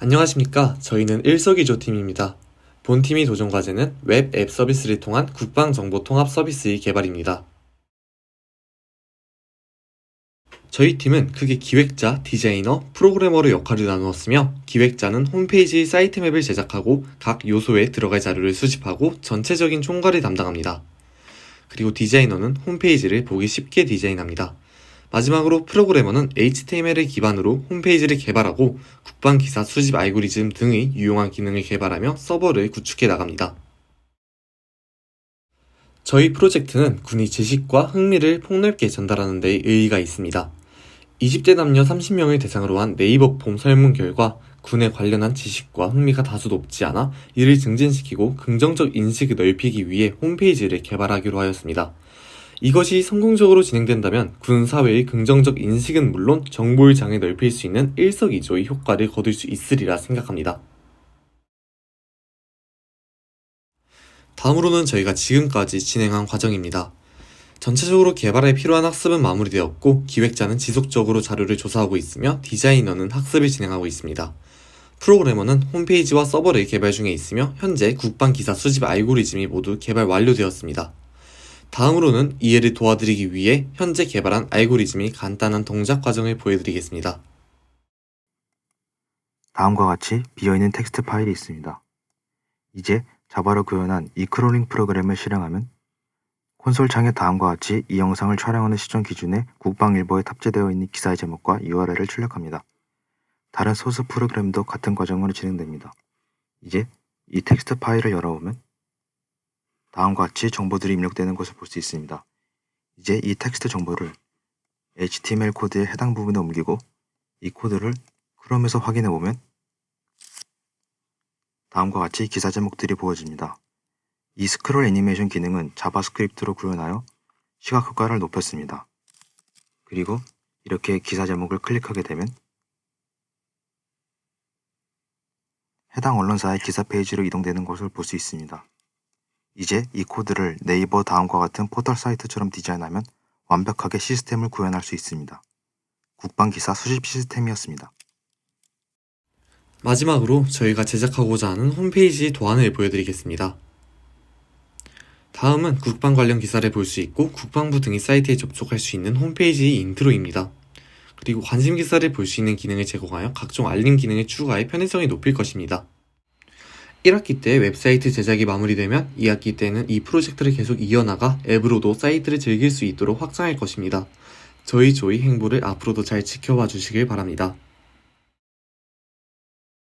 안녕하십니까. 저희는 일석이조 팀입니다. 본 팀의 도전 과제는 웹 앱 서비스를 통한 국방 정보 통합 서비스의 개발입니다. 저희 팀은 크게 기획자, 디자이너, 프로그래머로 역할을 나누었으며 기획자는 홈페이지 사이트 맵을 제작하고 각 요소에 들어갈 자료를 수집하고 전체적인 총괄을 담당합니다. 그리고 디자이너는 홈페이지를 보기 쉽게 디자인합니다. 마지막으로 프로그래머는 HTML을 기반으로 홈페이지를 개발하고 국방 기사 수집 알고리즘 등의 유용한 기능을 개발하며 서버를 구축해 나갑니다. 저희 프로젝트는 군의 지식과 흥미를 폭넓게 전달하는 데 의의가 있습니다. 20대 남녀 30명을 대상으로 한 네이버 폼 설문 결과 군에 관련한 지식과 흥미가 다소 높지 않아 이를 증진시키고 긍정적 인식을 넓히기 위해 홈페이지를 개발하기로 하였습니다. 이것이 성공적으로 진행된다면 군 사회의 긍정적 인식은 물론 정보의 장을 넓힐 수 있는 일석이조의 효과를 거둘 수 있으리라 생각합니다. 다음으로는 저희가 지금까지 진행한 과정입니다. 전체적으로 개발에 필요한 학습은 마무리되었고 기획자는 지속적으로 자료를 조사하고 있으며 디자이너는 학습을 진행하고 있습니다. 프로그래머는 홈페이지와 서버를 개발 중에 있으며 현재 국방 기사 수집 알고리즘이 모두 개발 완료되었습니다. 다음으로는 이해를 도와드리기 위해 현재 개발한 알고리즘이 간단한 동작 과정을 보여드리겠습니다. 다음과 같이 비어있는 텍스트 파일이 있습니다. 이제 자바로 구현한 이 크롤링 프로그램을 실행하면 콘솔 창에 다음과 같이 이 영상을 촬영하는 시점 기준에 국방일보에 탑재되어 있는 기사의 제목과 URL을 출력합니다. 다른 소스 프로그램도 같은 과정으로 진행됩니다. 이제 이 텍스트 파일을 열어보면 다음과 같이 정보들이 입력되는 것을 볼 수 있습니다. 이제 이 텍스트 정보를 HTML 코드의 해당 부분에 옮기고 이 코드를 크롬에서 확인해 보면 다음과 같이 기사 제목들이 보여집니다. 이 스크롤 애니메이션 기능은 자바스크립트로 구현하여 시각 효과를 높였습니다. 그리고 이렇게 기사 제목을 클릭하게 되면 해당 언론사의 기사 페이지로 이동되는 것을 볼 수 있습니다. 이제 이 코드를 네이버 다음과 같은 포털 사이트처럼 디자인하면 완벽하게 시스템을 구현할 수 있습니다. 국방 기사 수집 시스템이었습니다. 마지막으로 저희가 제작하고자 하는 홈페이지 도안을 보여드리겠습니다. 다음은 국방 관련 기사를 볼 수 있고 국방부 등의 사이트에 접속할 수 있는 홈페이지의 인트로입니다. 그리고 관심 기사를 볼 수 있는 기능을 제공하여 각종 알림 기능을 추가해 편의성이 높일 것입니다. 1학기 때 웹사이트 제작이 마무리되면 2학기 때는 이 프로젝트를 계속 이어나가 앱으로도 사이트를 즐길 수 있도록 확장할 것입니다. 저희 조이 행보를 앞으로도 잘 지켜봐 주시길 바랍니다.